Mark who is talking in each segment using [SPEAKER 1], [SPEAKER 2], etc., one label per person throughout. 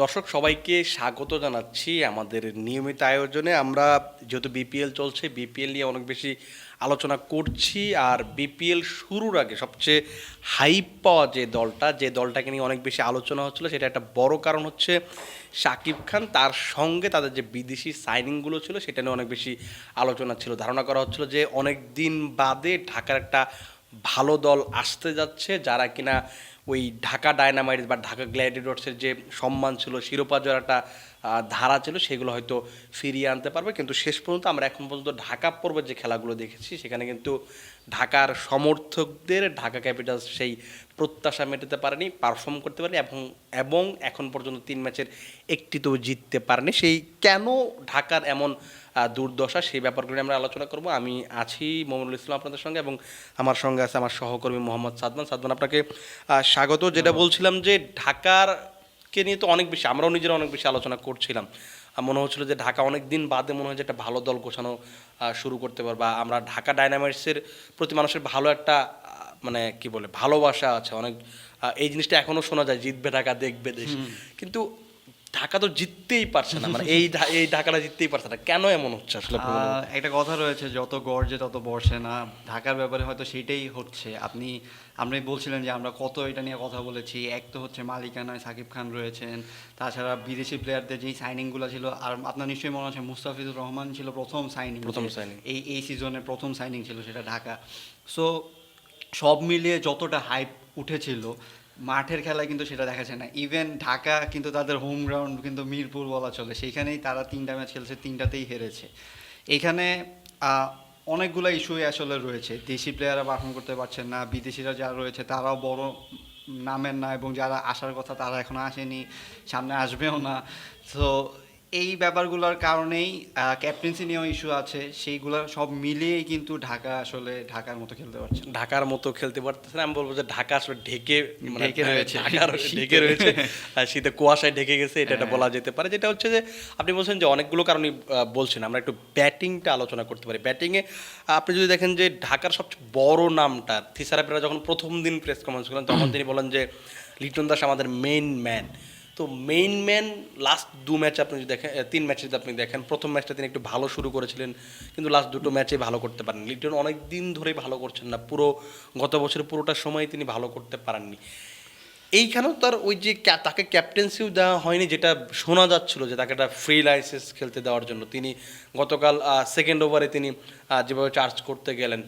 [SPEAKER 1] দর্শক, সবাইকে স্বাগত জানাচ্ছি আমাদের নিয়মিত আয়োজনে। আমরা যেহেতু বিপিএল চলছে, বিপিএল নিয়ে অনেক বেশি আলোচনা করছি। আর বিপিএল শুরুর আগে সবচেয়ে হাইপ পাওয়া যে দলটা, যে দলটাকে নিয়ে অনেক বেশি আলোচনা হচ্ছিল, সেটা একটা বড় কারণ হচ্ছে শাকিব খান। তার সঙ্গে তাদের যে বিদেশি সাইনিংগুলো ছিল, সেটা নিয়ে অনেক বেশি আলোচনা ছিল। ধারণা করা হচ্ছিল যে অনেক দিন বাদে ঢাকার একটা ভালো দল আসতে যাচ্ছে, যারা কিনা ওই ঢাকা ডায়নামাইটস বা ঢাকা গ্ল্যাডিয়েটর্সের যে সম্মান ছিল, শিরোপা জয়ের একটা ধারা ছিল, সেগুলো হয়তো ফিরিয়ে আনতে পারবে। কিন্তু শেষ পর্যন্ত আমরা এখন পর্যন্ত ঢাকা পর্বের যে খেলাগুলো দেখেছি, সেখানে কিন্তু ঢাকার সমর্থকদের, ঢাকা ক্যাপিটালস সেই প্রত্যাশা মেটাতে পারেনি পারফর্ম করতে পারেনি এবং এবং এখন পর্যন্ত তিন ম্যাচের একটিতেও জিততে পারেনি। সেই কেন ঢাকার এমন দুর্দশা সেই ব্যাপারগুলো নিয়ে আমরা আলোচনা করব। আমি আছি মোহাম্মদুল ইসলাম আপনাদের সঙ্গে এবং আমার সঙ্গে আছে আমার সহকর্মী মোহাম্মদ সাদমান। সাদমান আপনাকে স্বাগত। যেটা বলছিলাম যে ঢাকার কে নিয়ে তো অনেক বেশি আমরাও নিজেরা অনেক বেশি আলোচনা করছিলাম। মনে হচ্ছিল যে ঢাকা অনেক দিন বাদে মনে হয় যে একটা ভালো দল গোছানো শুরু করতে পারবে। বা আমরা ঢাকা ডায়নামাইটসের প্রতি মানুষের ভালো একটা মানে কি বলে ভালোবাসা আছে। অনেক এই জিনিসটা এখনও শোনা যায় জিতবে ঢাকা দেখবে দেশ। কিন্তু ঢাকা তো জিততেই পারছে না মানে এই এই ঢাকাটা জিততেই পারছে না। কেন এমন হচ্ছে আসলে
[SPEAKER 2] একটা কথা রয়েছে যত গর্জে তত বর্ষে না। ঢাকার ব্যাপারে হয়তো সেটাই হচ্ছে। আপনি আপনি বলছিলেন যে আমরা কত এটা নিয়ে কথা বলেছি। এক তো হচ্ছে মালিকানায় সাকিব খান রয়েছেন। তাছাড়া বিদেশি প্লেয়ারদের যেই সাইনিংগুলো ছিল আর আপনার নিশ্চয়ই মনে আছে মুস্তাফিজুর রহমান ছিল প্রথম সাইনিং
[SPEAKER 1] প্রথম সাইনিং
[SPEAKER 2] এই এই সিজনে প্রথম সাইনিং ছিল সেটা ঢাকা। সো সব মিলিয়ে যতটা হাইপ উঠেছিল মাঠের খেলায় কিন্তু সেটা দেখা যায় না। ইভেন ঢাকা কিন্তু তাদের হোম গ্রাউন্ড কিন্তু মিরপুর বলা চলে। সেইখানেই তারা তিনটা ম্যাচ খেলছে, তিনটাতেই হেরেছে। এখানে অনেকগুলো ইস্যুই আসলে রয়েছে। দেশি প্লেয়াররা পারফর্ম করতে পারছেন না, বিদেশিরা যারা রয়েছে তারাও বড় নামের না এবং যারা আসার কথা তারা এখনও আসেনি, সামনে আসবেও না। তো এই ব্যাপারগুলোর কারণেই ক্যাপ্টেন্সি নিয়েও ইস্যু আছে। সেইগুলো সব মিলিয়েই কিন্তু ঢাকা আসলে ঢাকার মতো খেলতে পারছে না।
[SPEAKER 1] ঢাকার মতো খেলতে পারতেছে না। আমি বলব যে ঢাকা আসলে ঢেকে মানে
[SPEAKER 2] ঢেকে রয়েছে।
[SPEAKER 1] ঢাকার ঢেকে রয়েছে। আর শীতে কুয়াশায় ঢেকে গেছে এটা একটা বলা যেতে পারে। যেটা হচ্ছে যে আপনি বলছেন যে অনেকগুলো কারণে বলছেন। আমরা একটু ব্যাটিংটা আলোচনা করতে পারি। ব্যাটিংয়ে আপনি যদি দেখেন যে ঢাকার সবচেয়ে বড় নামটা থিসারাপেরা যখন প্রথম দিন প্রেস কনফারেন্স করেন তখন তিনি বলেন যে লিটন দাস আমাদের মেইন ম্যান তো মেইন ম্যান লাস্ট দু ম্যাচ আপনি যদি দেখেন তিন ম্যাচে যদি আপনি দেখেন, প্রথম ম্যাচটা তিনি একটু ভালো শুরু করেছিলেন, কিন্তু লাস্ট দুটো ম্যাচে ভালো করতে পারেন লিটন অনেক দিন ধরেই ভালো করছেন না, পুরো গত বছরের পুরোটা সময় তিনি ভালো করতে পারেননি। এইখানেও তার ওই যে তাকে ক্যাপ্টেন্সিও দেওয়া হয়নি, যেটা শোনা যাচ্ছিল যে তাকে একটা ফ্রি লাইসেন্স খেলতে দেওয়ার জন্য। তিনি গতকাল সেকেন্ড ওভারে তিনি যেভাবে চার্জ করতে গেলেন।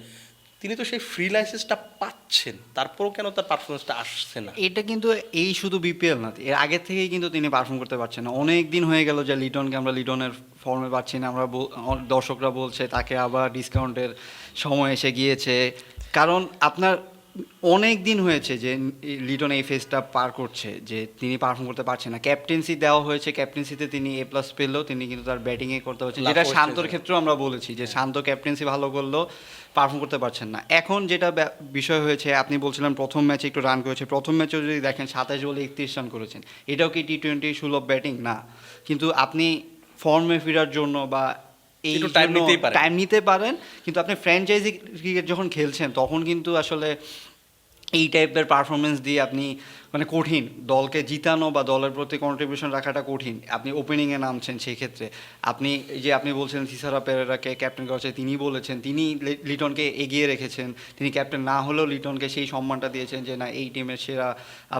[SPEAKER 1] তিনি তো সেই ফ্রি লাইসেন্সটা পাচ্ছেন। তারপরেও কেন তার পারফরমেন্সটা আসছে না?
[SPEAKER 2] এটা কিন্তু এই শুধু বিপিএল না, এর আগে থেকেই কিন্তু তিনি পারফর্ম করতে পারছেন না। অনেক দিন হয়ে গেল যে লিটনকে আমরা লিটনের ফর্মে পাচ্ছি না, আমরা দর্শকরা বলছে তাকে আবার ডিসকাউন্টের সময় এসে গিয়েছে। কারণ আপনার অনেক দিন হয়েছে যে লিটন এই ফেজটা পার করছে যে তিনি পারফর্ম করতে পারছেন না। ক্যাপ্টেন্সি দেওয়া হয়েছে ক্যাপ্টেন্সিতে তিনি এ প্লাস পেলেও তিনি কিন্তু তার ব্যাটিংয়ে করতে পারছেন। যেটা শান্তর ক্ষেত্রেও আমরা বলেছি যে শান্ত ক্যাপ্টেন্সি ভালো করলেও পারফর্ম করতে পারছেন না। এখন যেটা বিষয় হয়েছে আপনি বলছিলেন প্রথম ম্যাচে একটু রান করেছে। প্রথম ম্যাচেও যদি দেখেন সাতাশ বলে একত্রিশ রান করেছেন। এটাও কি টি টোয়েন্টি সুলভ ব্যাটিং না। কিন্তু আপনি ফর্মে ফেরার জন্য বা এই
[SPEAKER 1] time নিতেই পারেন।
[SPEAKER 2] টাইম নিতে পারেন কিন্তু আপনি ফ্র্যাঞ্চাইজি ক্রিকেট যখন খেলছেন তখন কিন্তু আসলে এই টাইপের পারফরমেন্স দিয়ে আপনি মানে কঠিন। দলকে জিতানো বা দলের প্রতি কন্ট্রিবিউশন রাখাটা কঠিন। আপনি ওপেনিংয়ে নামছেন সেই ক্ষেত্রে আপনি যে আপনি বলছেন সিসারা পেরেরাকে ক্যাপ্টেন করেছে তিনি বলেছেন তিনি লিটনকে এগিয়ে রেখেছেন। তিনি ক্যাপ্টেন না হলেও লিটনকে সেই সম্মানটা দিয়েছেন যে না এই টিমের সেরা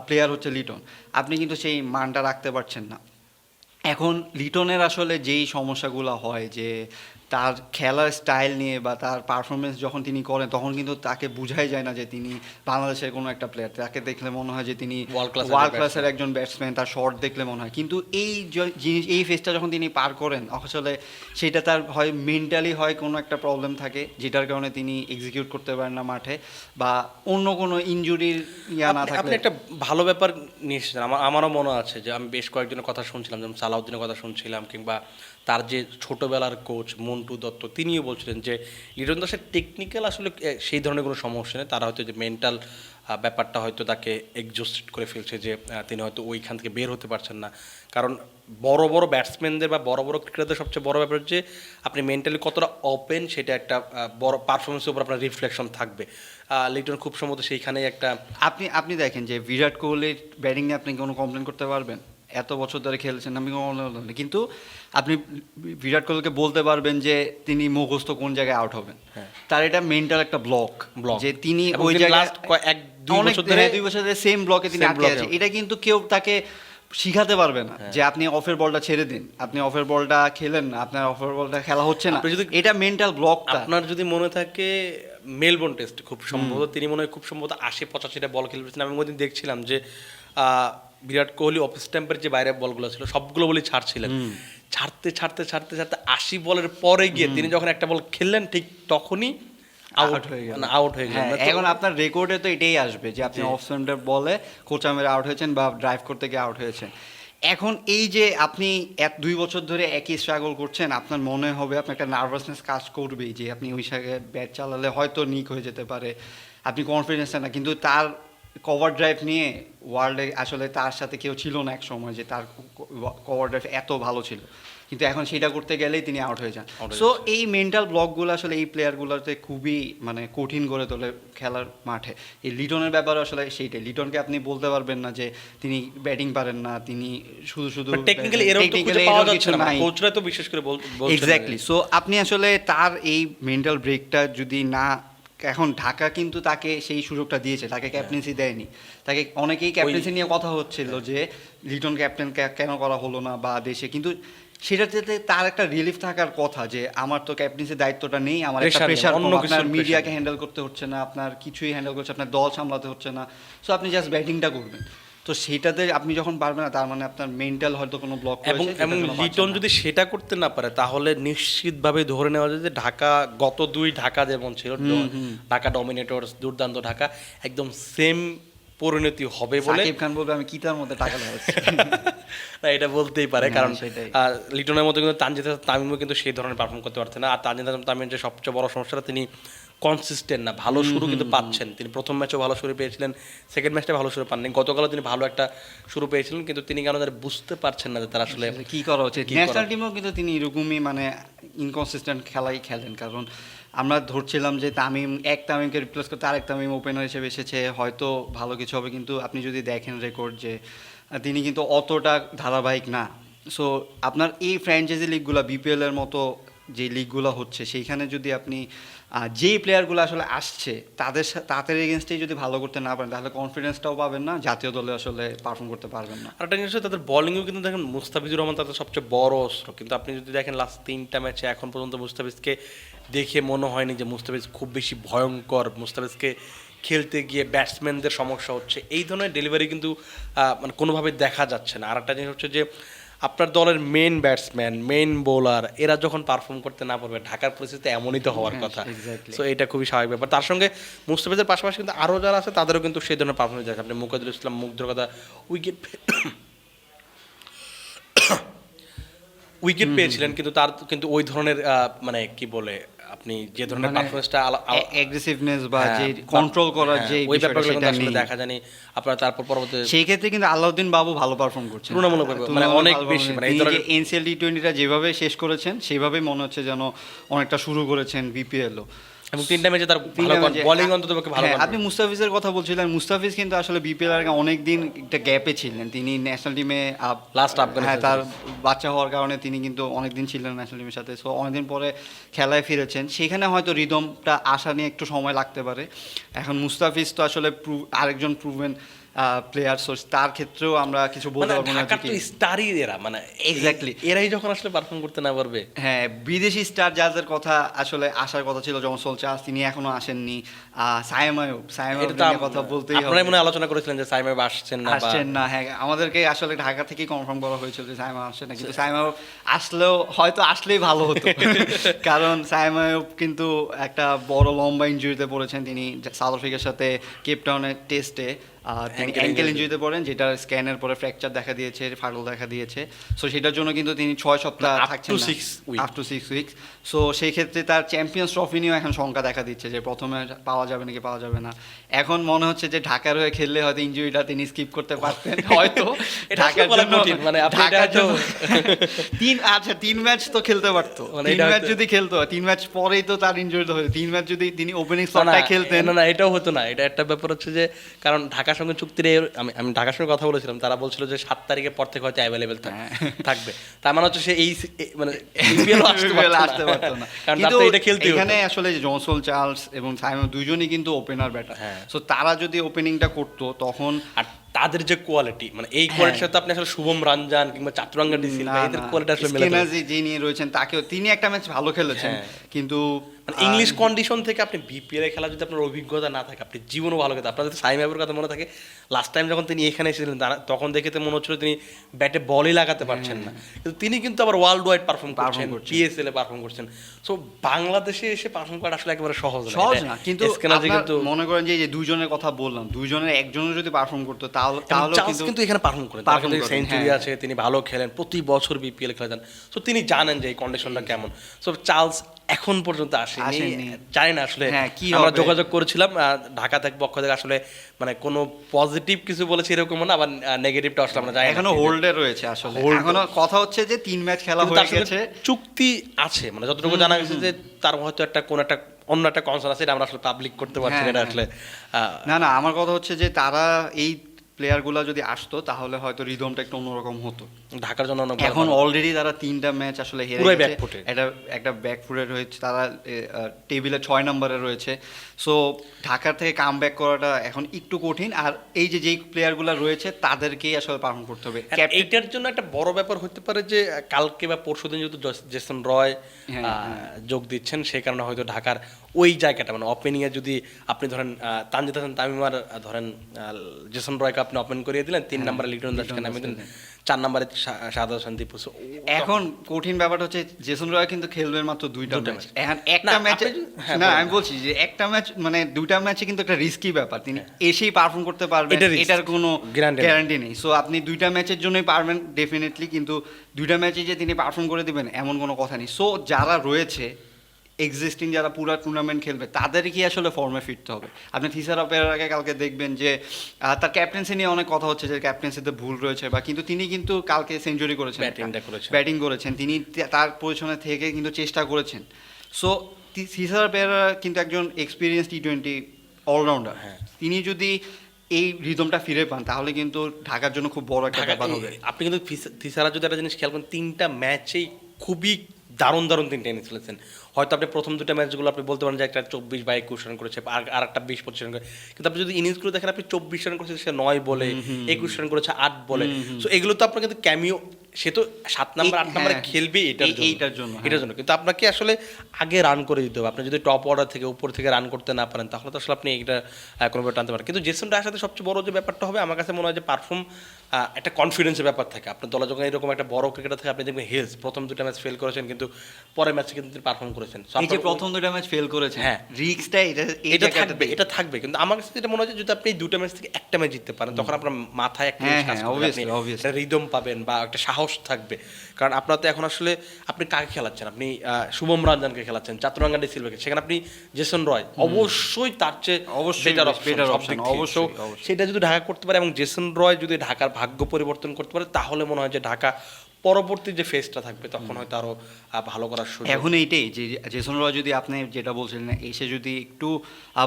[SPEAKER 2] প্লেয়ার হচ্ছে লিটন। আপনি কিন্তু সেই মানটা রাখতে পারছেন না। এখন লিটনের আসলে যেই সমস্যাগুলো হয় যে তার খেলার স্টাইল নিয়ে বা তার পারফরমেন্স যখন তিনি করেন তখন কিন্তু তাকে বোঝাই যায় না যে তিনি বাংলাদেশের কোনো একটা প্লেয়ার তাকে দেখলে মনে হয় যে তিনি ওয়ার্ল্ড ক্লাসের একজন ব্যাটসম্যান তার শট দেখলে মনে হয়। কিন্তু এই জিনিস এই ফেজটা যখন তিনি পার করেন আসলে সেটা তার হয় মেন্টালি হয় কোনো একটা প্রবলেম থাকে যেটার কারণে তিনি এক্সিকিউট করতে পারেন না মাঠে বা অন্য কোনো ইনজুরির ইয়া না থাকলে।
[SPEAKER 1] একটা ভালো ব্যাপার নিয়ে এসেছেন। আমার আমারও মনে আছে যে আমি বেশ কয়েকজনের কথা শুনছিলাম যেমন সালাউদ্দিনের কথা শুনছিলাম কিংবা তার যে ছোটবেলার কোচ মন্টু দত্ত, তিনিও বলছিলেন যে লিটন দাসের টেকনিক্যাল আসলে সেই ধরনের কোনো সমস্যা নেই। তারা হয়তো যে মেন্টাল ব্যাপারটা হয়তো তাকে এক্সস্ট করে ফেলছে যে তিনি হয়তো ওইখান থেকে বের হতে পারছেন না। কারণ বড় বড় ব্যাটসম্যানদের বা বড় বড় ক্রিকেটারদের সবচেয়ে বড় ব্যাপার হচ্ছে আপনি মেন্টালি কতটা ওপেন সেটা একটা বড় পারফরমেন্সের উপর আপনার রিফ্লেকশন থাকবে। লিটন খুব সম্ভবত সেইখানেই একটা
[SPEAKER 2] আপনি আপনি দেখেন যে বিরাট কোহলির ব্যাটিং নিয়ে আপনি কোনো কমপ্লেন করতে পারবেন? এত বছর ধরে খেলছেন আমি। কিন্তু আপনি বিরাট কোহলিকে বলতে পারবেন যে তিনি মুখস্থ কোন জায়গায় আউট হবেন
[SPEAKER 1] হ্যাঁ।
[SPEAKER 2] তার এটা মেন্টাল একটা ব্লক
[SPEAKER 1] Block।
[SPEAKER 2] যে তিনি ওই জায়গায়
[SPEAKER 1] এক, দুই বছর ধরে-
[SPEAKER 2] হ্যাঁ, দুই বছর ধরে সেম ব্লকে তিনি আটকে এটা কিন্তু কেউ তাকে শিখাতে পারবে না
[SPEAKER 1] হ্যাঁ।
[SPEAKER 2] যে আপনি অফের বলটা ছেড়ে দিন আপনি অফের বলটা খেলেন না আপনার অফের বলটা খেলা হচ্ছে না
[SPEAKER 1] যদি-
[SPEAKER 2] এটা মেন্টাল ব্লকটা
[SPEAKER 1] আপনার যদি মনে থাকে মেলবোর্ন টেস্ট খুব সম্ভবত তিনি মনে হয় খুব সম্ভবত আশি পঁচাশিটা বল খেলতেছেন আমি ওদিন দেখছিলাম যে আহ, বিরাট কোহলি অফ স্ট্যাম্পের যে বাইরের বলগুলো ছিল সবগুলো বলই ছাড়ছিলেন। ছাড়তে ছাড়তে ছাড়তে ছাড়তে আশি বলের পরে গিয়ে তিনি যখন একটা বল খেললেন ঠিক তখনই আউট
[SPEAKER 2] হয়ে গেল।
[SPEAKER 1] আউট হয়ে গেলেন
[SPEAKER 2] হ্যাঁ, এখন আপনার রেকর্ডে তো এটাই আসবে যে আপনি অফ সেন্টার বলে কোচা মেরে আউট হয়েছেন বা ড্রাইভ করতে গিয়ে আউট হয়েছেন। এখন এই যে আপনি এক দুই বছর ধরে একই স্ট্রাগল করছেন আপনার মনে হবে আপনার একটা নার্ভাসনেস কাজ করবেই যে আপনি ওই জায়গায় ব্যাট চালালে হয়তো নিক হয়ে যেতে পারে। আপনি কনফিডেন্স না কিন্তু তার কভার ড্রাইভ নিয়ে ওয়ার্ল্ডে আসলে তার সাথে কেউ ছিল না এক সময় যে তার কভার ড্রাইভ এত ভালো ছিল। কিন্তু এখন সেটা করতে গেলেই তিনি আউট হয়ে যান। সো এই মেন্টাল ব্লকগুলো আসলে এই প্লেয়ারগুলোতে খুবই মানে কঠিন করে তোলে খেলার মাঠে। এই লিটনের ব্যাপারে আসলে সেইটাই। লিটনকে আপনি বলতে পারবেন না যে তিনি ব্যাটিং পারেন না তিনি শুধু শুধু
[SPEAKER 1] টেকনিক্যালি তো
[SPEAKER 2] কিছু নাই।
[SPEAKER 1] কোচরা বিশেষ করে বল-
[SPEAKER 2] এক্স্যাক্টলি সো আপনি আসলে তার এই মেন্টাল ব্রেকটা যদি না এখন ঢাকা কিন্তু তাকে সেই সুযোগটা দিয়েছে তাকে ক্যাপ্টেন্সি দেয়নি। তাকে অনেকেই ক্যাপ্টেন্সি নিয়ে কথা হচ্ছিল যে লিটন ক্যাপ্টেন কেন করা হলো না বা দেশে কিন্তু সেটাতে তার একটা রিলিফ থাকার কথা যে আমার তো ক্যাপ্টেন্সির দায়িত্বটা নেই আমার একটা প্রেশার আপনার মিডিয়াকে হ্যান্ডেল করতে হচ্ছে না আপনার কিছুই হ্যান্ডেল করছে আপনার দল সামলাতে হচ্ছে না সো আপনি জাস্ট ব্যাটিংটা করবেন। তো সেটাতে আপনি যখন পারবেন না তার মানে আপনার মেন্টাল হয়তো কোনো ব্লক
[SPEAKER 1] এবং এবং লিটন যদি সেটা করতে না পারে তাহলে নিশ্চিতভাবে ধরে নেওয়া যায় যে ঢাকা গত দুই ঢাকা যেমন ছিল ঢাকা ডমিনেটরস দুর্দান্ত ঢাকা একদম সেম পরিণতি হবে বলে
[SPEAKER 2] সাকিব খান বলবে আমি কি তার মধ্যে টাকা লাগাচ্ছি।
[SPEAKER 1] না এটা বলতেই পারে কারণ লিটনের মতো কিন্তু তানজিদ তামিমও কিন্তু সেই ধরনের পারফর্ম করতে পারছে না। আর তানজিদ তামিমের যে সবচেয়ে বড় সমস্যাটা তিনি কনসিস্টেন্ট না ভালো শুরু কিন্তু পাচ্ছেন। তিনি প্রথম ম্যাচেও ভালো শুরু পেয়েছিলেন সেকেন্ড ম্যাচটা ভালো শুরু পাননি। গতকালও তিনি ভালো একটা শুরু পেয়েছিলেন কিন্তু তিনি কেন জানি বুঝতে পারছেন না যে তারা আসলে
[SPEAKER 2] কি করা উচিত? ন্যাশনাল টিমেও কিন্তু তিনি এরকমই মানে ইনকনসিস্টেন্ট খেলাই খেলেন কারণ আমরা ধরছিলাম যে তামিম এক তামিমকে রিপ্লেস করতে আরেক তামিম ওপেনার হিসেবে এসেছে হয়তো ভালো কিছু হবে কিন্তু আপনি যদি দেখেন রেকর্ড যে তিনি কিন্তু অতটা ধারাবাহিক না। সো আপনার এই ফ্র্যাঞ্চাইজি লিগগুলো বিপিএল এর মতো যে লিগগুলো হচ্ছে, সেইখানে যদি আপনি যেই প্লেয়ারগুলো আসলে আসছে, তাদের তাদের এগেনস্টেই যদি ভালো করতে না পারেন, তাহলে কনফিডেন্সটাও পাবেন না, জাতীয় দলে আসলে পারফর্ম করতে পারবেন না।
[SPEAKER 1] আর একটা জিনিস তাদের বলিংও কিন্তু দেখেন মুস্তাফিজুর রহমান তাদের সবচেয়ে বড় অস্ত্র। কিন্তু আপনি যদি দেখেন লাস্ট তিনটা ম্যাচে এখন পর্যন্ত মুস্তাফিজকে দেখে মনে হয়নি যে মুস্তাফিজ খুব বেশি ভয়ঙ্কর, মুস্তাফিজকে খেলতে গিয়ে ব্যাটসম্যানদের সমস্যা হচ্ছে। এই ধরনের ডেলিভারি কিন্তু মানে কোনোভাবে দেখা যাচ্ছে না। আর একটা জিনিস হচ্ছে যে আপনার দলের মেন ব্যাটসম্যান মেন বোলার এরা যখন পারফর্ম করতে না পারবে ঢাকার পরিস্থিতি এমনই তো হওয়ার
[SPEAKER 2] হ্যাঁ,
[SPEAKER 1] কথা।
[SPEAKER 2] তো
[SPEAKER 1] সো এটা খুবই স্বাভাবিক ব্যাপার। তার সঙ্গে মুস্তাফিজের পাশাপাশি কিন্তু আরও যারা আছে তাদেরও কিন্তু সেই ধরনের পারফরমেন্স আছে আপনি মুকাদুল ইসলাম মুগ্ধর কথা উইকেট উইকেট পেয়েছিলেন কিন্তু তার কিন্তু ওই ধরনের আহ, মানে কি বলে আপনি যে ধরনের
[SPEAKER 2] মানে
[SPEAKER 1] পারফরমেন্সটা
[SPEAKER 2] অ্যাগ্রেসিভনেস বা
[SPEAKER 1] হ্যাঁ,
[SPEAKER 2] যে কন্ট্রোল করার যে
[SPEAKER 1] ওই ব্যাপারগুলো কিন্তু আসলে দেখা জানি আপনারা তারপর পরবর্তী
[SPEAKER 2] সেই ক্ষেত্রে কিন্তু আলাউদ্দিন বাবু ভালো পারফর্ম করছেন।
[SPEAKER 1] তুলনামূলকভাবে, মানে অনেক বেশি, মানে এই ধরনের-
[SPEAKER 2] এনসিএল টি টোয়েন্টিটা যেভাবে শেষ করেছেন সেভাবেই মনে হচ্ছে যেন অনেকটা শুরু করেছেন বিপিএলও
[SPEAKER 1] এবং তিনটা ম্যাচে তার বোলিং অন্তত ভালো
[SPEAKER 2] হ্যাঁ, আপনি মুস্তাফিজের কথা বলছিলেন মুস্তাফিজ কিন্তু আসলে বিপিএল এর অনেক দিন একটা গ্যাপে ছিলেন। তিনি ন্যাশনাল টিমে
[SPEAKER 1] লাস্ট আপ
[SPEAKER 2] হ্যাঁ তার বাচ্চা হওয়ার কারণে তিনি কিন্তু অনেক দিন ছিলেন ন্যাশনাল টিমের সাথে। সো অনেকদিন পরে খেলায় ফিরেছেন। সেখানে হয়তো রিদমটা আসা নিয়ে একটু সময় লাগতে পারে। এখন মুস্তাফিজ তো আসলে আরেকজন প্রুভেন প্লেয়ার সোর্স তার ক্ষেত্রেও আমরা কিছু বলতে
[SPEAKER 1] মানে
[SPEAKER 2] পারব না
[SPEAKER 1] ঢাকার স্টারই এরা মানে
[SPEAKER 2] Exactly.
[SPEAKER 1] এরাই যখন আসলে পারফর্ম করতে না পারবে।
[SPEAKER 2] হ্যাঁ বিদেশি স্টার যাদের কথা আসলে আসার কথা ছিল যেমন সোলচাস তিনি এখনও আসেননি।
[SPEAKER 1] তো
[SPEAKER 2] আয়ুবের কথা বলতেই হবে।
[SPEAKER 1] মনে আলোচনা করেছিলেন যে আসছেন না
[SPEAKER 2] আসছেন না হ্যাঁ আমাদেরকে আসলে ঢাকা থেকেই কনফার্ম করা হয়েছিল যে সাইমা আসছে না কিন্তু সাইমা আসলেও হয়তো আসলেই ভালো হতো। কারণ সাইমা কিন্তু একটা বড় লম্বা ইনজুরিতে পড়েছেন। তিনি সাউথ আফ্রিকার সাথে কেপটাউনের টেস্টে তিনি অ্যাঙ্কেল। ইনজুরিতে পড়েন যেটার স্ক্যানের পরে ফ্র্যাকচার দেখা দিয়েছে ফাটল দেখা দিয়েছে। সো সেটার জন্য কিন্তু তিনি ছয় সপ্তাহ থাকছেন up to six weeks so সেই ক্ষেত্রে তার চ্যাম্পিয়ন্স ট্রফি নিয়েও এখন শঙ্কা দেখা দিচ্ছে যে প্রথমে পাওয়া যাবে নাকি পাওয়া যাবে না। এখন মনে হচ্ছে যে ঢাকার হয়ে খেললে হয়তো ইনজুরিটা তিনি স্কিপ করতে পারতেন হয়তো। ঢাকার জন্য
[SPEAKER 1] মানে
[SPEAKER 2] ঢাকার জন্য তিন আচ্ছা তিন ম্যাচ তো খেলতে পারতো।
[SPEAKER 1] মানে
[SPEAKER 2] তিন ম্যাচ যদি খেলতো তিন ম্যাচ পরেই তো তার ইনজুরি হতো। তিন ম্যাচ যদি তিনি ওপেনিং
[SPEAKER 1] না,
[SPEAKER 2] খেলতেন
[SPEAKER 1] না না এটাও হতো না। এটা একটা ব্যাপার হচ্ছে যে কারণ ঢাকা ঢাকার সঙ্গে চুক্তির এর- আমি আমি ঢাকার সঙ্গে কথা বলেছিলাম তারা বলছিল যে সাত তারিখের পর থেকে হয়তো অ্যাভেলেবেল থাকবে। তার মানে হচ্ছে সে এই মানে BPL আসতে পারতো
[SPEAKER 2] না।
[SPEAKER 1] কারণ তার এটা খেলতে
[SPEAKER 2] এখানে আসলে জনসল চার্লস এবং সাইমন দুইজনই কিন্তু ওপেনার ব্যাটার
[SPEAKER 1] হ্যাঁ।
[SPEAKER 2] সো তারা যদি ওপেনিংটা করতো তখন
[SPEAKER 1] আর তাদের যে কোয়ালিটি মানে এই কোয়ালিটির সাথে আপনি আসলে শুভম রঞ্জান কিংবা চাতুরাঙ্গা ডিসিল
[SPEAKER 2] হ্যাঁ।
[SPEAKER 1] এদের কোয়ালিটি আসলে মেলে
[SPEAKER 2] যিনি রয়েছেন তাকেও তিনি একটা ম্যাচ ভালো খেলেছেন
[SPEAKER 1] হ্যাঁ।
[SPEAKER 2] কিন্তু
[SPEAKER 1] মানে ইংলিশ কন্ডিশন থেকে আপনি বিপিএল এ খেলা যদি আপনার অভিজ্ঞতা না থাকে আপনি জীবনও ভালো খেতে আপনাদের সাইম অ্যাপের কথা মনে থাকে লাস্ট টাইম যখন তিনি এখানে এসেছিলেন তখন দেখে তো মনে হচ্ছিল তিনি ব্যাটে বলই লাগাতে পারছেন না। কিন্তু তিনি কিন্তু আবার ওয়ার্ল্ড ওয়াইড পারফর্ম করছেন পিএসএল এ পারফর্ম করছেন। সো বাংলাদেশে এসে পারফর্ম করা আসলে একেবারে সহজ না
[SPEAKER 2] সহজ না কিন্তু মনে করেন যে যে কথা বললাম দুইজনের একজনও যদি পারফর্ম করতো তাহলে
[SPEAKER 1] চার্লস
[SPEAKER 2] কিন্তু
[SPEAKER 1] কিন্তু এখানে পারফর্ম করেন তার
[SPEAKER 2] করেন,
[SPEAKER 1] সেঞ্চুরি। আছে তিনি ভালো খেলেন প্রতি বছর বিপিএল খেলে যান। সো তিনি জানেন যে এই কন্ডিশনটা কেমন। সো চার্লস এখন পর্যন্ত আসেনি। জানি না আসলে।
[SPEAKER 2] হ্যাঁ, কি
[SPEAKER 1] আমরা যোগাযোগ করেছিলাম ঢাকা থেকে পক্ষ থেকে আসলে মানে কোনো পজিটিভ কিছু বলেছে এরকম না আবার নেগেটিভটা আসলে আমরা জানি
[SPEAKER 2] এখনও হোল্ডে রয়েছে আসলে। এখনও কথা হচ্ছে যে তিন ম্যাচ খেলা হয়ে গেছে।
[SPEAKER 1] চুক্তি আছে মানে যতটুকু জানা গেছে যে তার হয়তো একটা কোন একটা অন্য একটা কনসার্ন আছে এটা আমরা আসলে পাবলিক করতে পারছি না
[SPEAKER 2] হ্যাঁ,
[SPEAKER 1] এটা
[SPEAKER 2] হ্যাঁ।
[SPEAKER 1] আসলে আহ,
[SPEAKER 2] না না আমার কথা হচ্ছে যে তারা এই প্লেয়ারগুলো যদি আসতো তাহলে হয়তো রিদমটা একটু অন্যরকম হতো।
[SPEAKER 1] ঢাকার জন্য অনেক
[SPEAKER 2] এখন অলরেডি তারা তিনটা ম্যাচ আসলে হেরে গেছে।
[SPEAKER 1] backfooted।
[SPEAKER 2] একটা ব্যাকফুটে রয়েছে তারা টেবিলে ছয় নম্বরে রয়েছে। সো ঢাকার থেকে কাম ব্যাক করাটা এখন একটু কঠিন। আর এই যে যেই প্লেয়ারগুলো রয়েছে তাদেরকেই আসলে পালন করতে হবে।
[SPEAKER 1] এইটার জন্য একটা বড় ব্যাপার হতে পারে যে কালকে বা পরশুদিন যেহেতু জেসন রয়
[SPEAKER 2] হ্যাঁ,
[SPEAKER 1] আহ, যোগ দিচ্ছেন সেই কারণে হয়তো ঢাকার ওই জায়গাটা মানে ওপেনিং এ যদি আপনি ধরেন তানজিদ হাসান তামিমার ধরেন জেসন রয়কে আপনি ওপেন করিয়ে দিলেন তিন নম্বরে লিটন দাসকে নামিয়ে দিলেন চার নম্বরে শাহাদ হোসেন দীপু।
[SPEAKER 2] এখন কঠিন ব্যাপারটা হচ্ছে জেসন রয় কিন্তু খেলবে মাত্র দুইটা ম্যাচ এখন একটা ম্যাচে
[SPEAKER 1] হ্যাঁ,
[SPEAKER 2] না আমি বলছি যে একটা ম্যাচ মানে দুইটা ম্যাচে কিন্তু একটা রিস্কি ব্যাপার। তিনি এসেই পারফর্ম করতে পারবেন এটার কোনো গ্যারান্টি নেই। সো আপনি দুইটা ম্যাচের জন্যই পারবেন ডেফিনেটলি কিন্তু দুইটা ম্যাচে যে তিনি পারফর্ম করে দিবেন এমন কোনো কথা নেই। সো যারা রয়েছে এক্সিস্টিং যারা পুরো টুর্নামেন্ট খেলবে তাদের কি আসলে ফর্মে ফিরতে হবে। আপনি থিসার অপের আগে কালকে দেখবেন যে তার ক্যাপ্টেন্সি নিয়ে অনেক কথা হচ্ছে যে ক্যাপ্টেন্সিতে ভুল রয়েছে বা কিন্তু তিনি কিন্তু কালকে সেঞ্চুরি করেছেন। ব্যাটিং করেছেন। তিনি তার পজিশনে থেকে কিন্তু চেষ্টা করেছেন। সো থিসার পেয়ারা কিন্তু একজন এক্সপিরিয়েন্স টি টোয়েন্টি অলরাউন্ডার
[SPEAKER 1] হ্যাঁ।
[SPEAKER 2] তিনি যদি এই রিদমটা ফিরে পান তাহলে কিন্তু ঢাকার জন্য খুব বড় একটা ব্যাপার হবে।
[SPEAKER 1] আপনি কিন্তু থিসারা যদি একটা জিনিস খেয়াল করেন তিনটা ম্যাচেই খুবই দারুণ দারুণ তিনটা ইনিংস খেলেছেন। হয়তো আপনি প্রথম দুটো ম্যাচগুলো আপনি বলতে পারেন যে একটা চব্বিশ বা একুশ রান করেছে আর আর একটা বিশ পঁচিশ রান করে কিন্তু আপনি যদি ইনিংসগুলো দেখেন আপনি চব্বিশ রান করেছে সে নয় বলে একুশ রান করেছে আট বলে। সো এগুলো তো আপনার কিন্তু ক্যামিও সে তো সাত নাম্বার আট নাম্বারে
[SPEAKER 2] হ্যাঁ,
[SPEAKER 1] খেলবে এটার জন্য।
[SPEAKER 2] এইটার জন্য, হ্যাঁ।
[SPEAKER 1] এটার জন্য। কিন্তু আপনাকে আসলে আগে রান করে দিতে হবে। আপনি যদি টপ অর্ডার থেকে উপর থেকে রান করতে না পারেন তাহলে তো আসলে আপনি এটা কোনোভাবে টানতে পারেন। কিন্তু জেসন রায়ের সাথে সবচেয়ে বড় যে ব্যাপারটা হবে আমার কাছে মনে হয় যে পারফর্ম একটা কনফিডেন্সের ব্যাপার থাকে। আপনার দলে যখন এরকম একটা বড় ক্রিকেটার থাকে আপনি দেখবেন হেলস প্রথম দুটো ম্যাচ ফেল করেছেন কিন্তু পরের ম্যাচে কিন্তু তিনি পারফর্ম করেছেন।
[SPEAKER 2] এই যে প্রথম দুইটা ম্যাচ ফেল করেছে
[SPEAKER 1] হ্যাঁ।
[SPEAKER 2] রিক্সটা এটা
[SPEAKER 1] এটা থাকবে এটা থাকবে। কিন্তু আমার কাছে যেটা মনে হয় যদি আপনি এই দুটো ম্যাচ থেকে একটা ম্যাচ জিততে পারেন তখন আপনার মাথায় একটা
[SPEAKER 2] হ্যাঁ,
[SPEAKER 1] কাজ
[SPEAKER 2] হ্যাঁ.
[SPEAKER 1] একটা রিদম পাবেন বা একটা সাহস থাকবে। কারণ আপনার তো এখন আসলে আপনি কাকে খেলাচ্ছেন? আপনি শুভম রঞ্জনকে খেলাচ্ছেন চাতুরাঙ্গা ডি সিলভাকে। সেখানে আপনি জেসন রয়। অবশ্যই তার চেয়ে
[SPEAKER 2] অবশ্যই।
[SPEAKER 1] সেটা যদি ঢাকা করতে পারে এবং জেসন রয় যদি ঢাকার ভাগ্য পরিবর্তন করতে পারে তাহলে মনে হয় যে ঢাকা পরবর্তী যে ফেজটা থাকবে তখন হয়তো আরও আহ, ভালো করার সুযোগ।
[SPEAKER 2] এখন এইটাই যে জেসন রয় যদি আপনি যেটা বলছিলেন এসে যদি একটু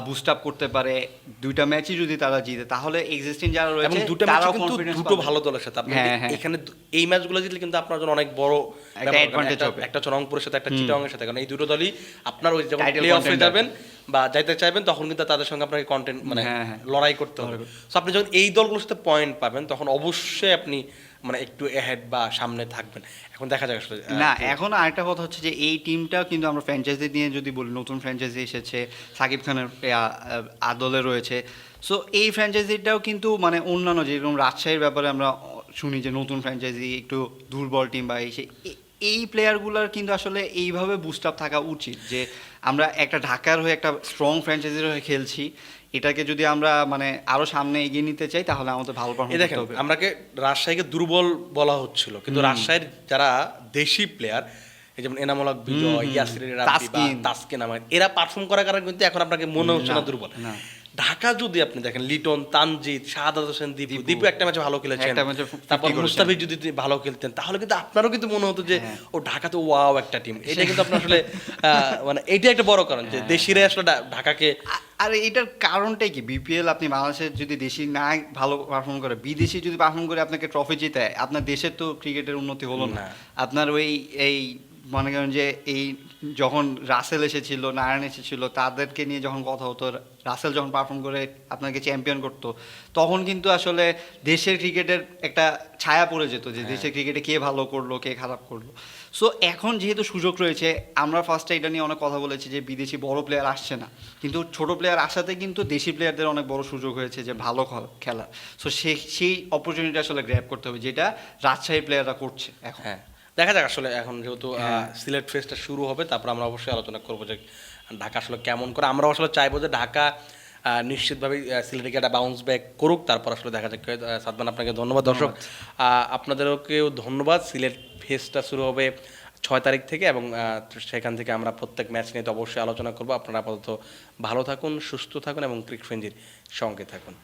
[SPEAKER 2] বুস্ট আপ করতে পারে দুইটা ম্যাচই যদি তারা জিতে তাহলে এক্সিস্টিং যারা রয়েছে
[SPEAKER 1] দুটো ম্যাচ কিন্তু দুটো ভালো দলের সাথে। আপনি
[SPEAKER 2] হ্যাঁ, হ্যাঁ।
[SPEAKER 1] এখানে এই ম্যাচগুলো জিতলে কিন্তু আপনার জন্য অনেক বড়
[SPEAKER 2] একটা
[SPEAKER 1] একটা-
[SPEAKER 2] হবে।
[SPEAKER 1] একটা হচ্ছে রংপুরের সাথে একটা চিটাগংয়ের সাথে। কারণ এই দুটো দলই আপনার ওই যখন প্লে অফে যাবেন বা যাইতে চাইবেন তখন কিন্তু তাদের সঙ্গে আপনাকে কন্টেন্ট মানে
[SPEAKER 2] হ্যাঁ, হ্যাঁ।
[SPEAKER 1] লড়াই করতে হবে। সো আপনি যখন এই দলগুলোর সাথে পয়েন্ট পাবেন তখন অবশ্যই আপনি মানে একটু এহেড বা সামনে থাকবেন। এখন দেখা যাক আসলে
[SPEAKER 2] না এখন আরেকটা কথা হচ্ছে যে এই টিমটাও কিন্তু আমরা ফ্র্যাঞ্চাইজি নিয়ে যদি বলি নতুন ফ্র্যাঞ্চাইজি এসেছে সাকিব খানের আদলে রয়েছে। সো এই ফ্র্যাঞ্চাইজিটাও কিন্তু মানে অন্যান্য যেরকম রাজশাহীর ব্যাপারে আমরা শুনি যে নতুন ফ্র্যাঞ্চাইজি একটু দুর্বল টিম বা এই এই প্লেয়ারগুলোর কিন্তু আসলে এইভাবে বুস্ট আপ থাকা উচিত যে আমরা একটা ঢাকার হয়ে একটা স্ট্রং ফ্র্যাঞ্চাইজির হয়ে খেলছি এটাকে যদি আমরা মানে আরও সামনে এগিয়ে নিতে চাই তাহলে আমাদের ভালো
[SPEAKER 1] এই
[SPEAKER 2] পারফরমেন্স
[SPEAKER 1] দেখেন
[SPEAKER 2] করতে হবে
[SPEAKER 1] আমরাকে রাজশাহীকে দুর্বল বলা হচ্ছিল কিন্তু রাজশাহীর যারা দেশি প্লেয়ার এই যেমন এনামূলক বিজয় ইয়াসির
[SPEAKER 2] তাসকিন।
[SPEAKER 1] তাসকিন আমার এরা পারফর্ম করার কারণে কিন্তু এখন আপনাকে মনে হচ্ছে না
[SPEAKER 2] না,
[SPEAKER 1] দুর্বল
[SPEAKER 2] না।
[SPEAKER 1] ঢাকা যদি আপনি দেখেন লিটন তানজিৎ শাহাদ হোসেন দীপু
[SPEAKER 2] দীপু।
[SPEAKER 1] একটা ম্যাচে ভালো খেলেছেন
[SPEAKER 2] একটা ম্যাচে 50
[SPEAKER 1] তারপর মুস্তাফিজ যদি ভালো খেলতেন তাহলে কিন্তু আপনারও কিন্তু মনে হতো যে
[SPEAKER 2] হ্যাঁ।
[SPEAKER 1] ও ঢাকাতে ওয়াও একটা টিম এটা কিন্তু আপনার আসলে মানে এটা একটা বড় কারণ
[SPEAKER 2] হ্যাঁ।
[SPEAKER 1] যে দেশিরা আসলে ঢা- ঢাকাকে
[SPEAKER 2] আর এটার কারণটাই কি বিপিএল আপনি বাংলাদেশের যদি দেশি না ভালো পারফর্ম করে বিদেশি যদি পারফর্ম করে আপনাকে ট্রফি জিতায় আপনার দেশের তো ক্রিকেটের উন্নতি হলো না। আপনার ওই এই মনে করেন যে এই যখন রাসেল এসেছিল নারায়ণ এসেছিল তাদেরকে নিয়ে যখন কথা হতো রাসেল যখন পারফর্ম করে আপনাকে চ্যাম্পিয়ন করতো তখন কিন্তু আসলে দেশের ক্রিকেটের একটা ছায়া পড়ে যেত যে দেশের ক্রিকেটে কে ভালো করল কে খারাপ করল। সো এখন যেহেতু সুযোগ রয়েছে আমরা ফার্স্টে এটা নিয়ে অনেক কথা বলেছি যে বিদেশি বড় প্লেয়ার আসছে না। কিন্তু ছোট প্লেয়ার আসাতে কিন্তু দেশি প্লেয়ারদের অনেক বড় সুযোগ হয়েছে যে ভালো খেলা। সো সেই সেই অপরচুনিটি আসলে গ্র্যাব করতে হবে যেটা রাজশাহী প্লেয়াররা করছে এখন।
[SPEAKER 1] হ্যাঁ। দেখা যাক আসলে এখন যেহেতু
[SPEAKER 2] হ্যাঁ।
[SPEAKER 1] সিলেট ফেস্টটা শুরু হবে তারপর আমরা অবশ্যই আলোচনা করব যে ঢাকা আসলে কেমন করে। আমরা আসলে চাইব যে ঢাকা নিশ্চিতভাবে সিলেটিকে একটা বাউন্স ব্যাক করুক তারপর আসলে দেখা যাক সাদমান আপনাকে ধন্যবাদ। দর্শক আপনাদেরকেও ধন্যবাদ। সিলেট ফেস্টটা শুরু হবে ছয় তারিখ থেকে এবং সেখান থেকে আমরা প্রত্যেক ম্যাচ নিয়ে তো অবশ্যই আলোচনা করব। আপনারা আপাতত ভালো থাকুন সুস্থ থাকুন এবং ক্রিক ফ্রেঞ্জির সঙ্গে থাকুন।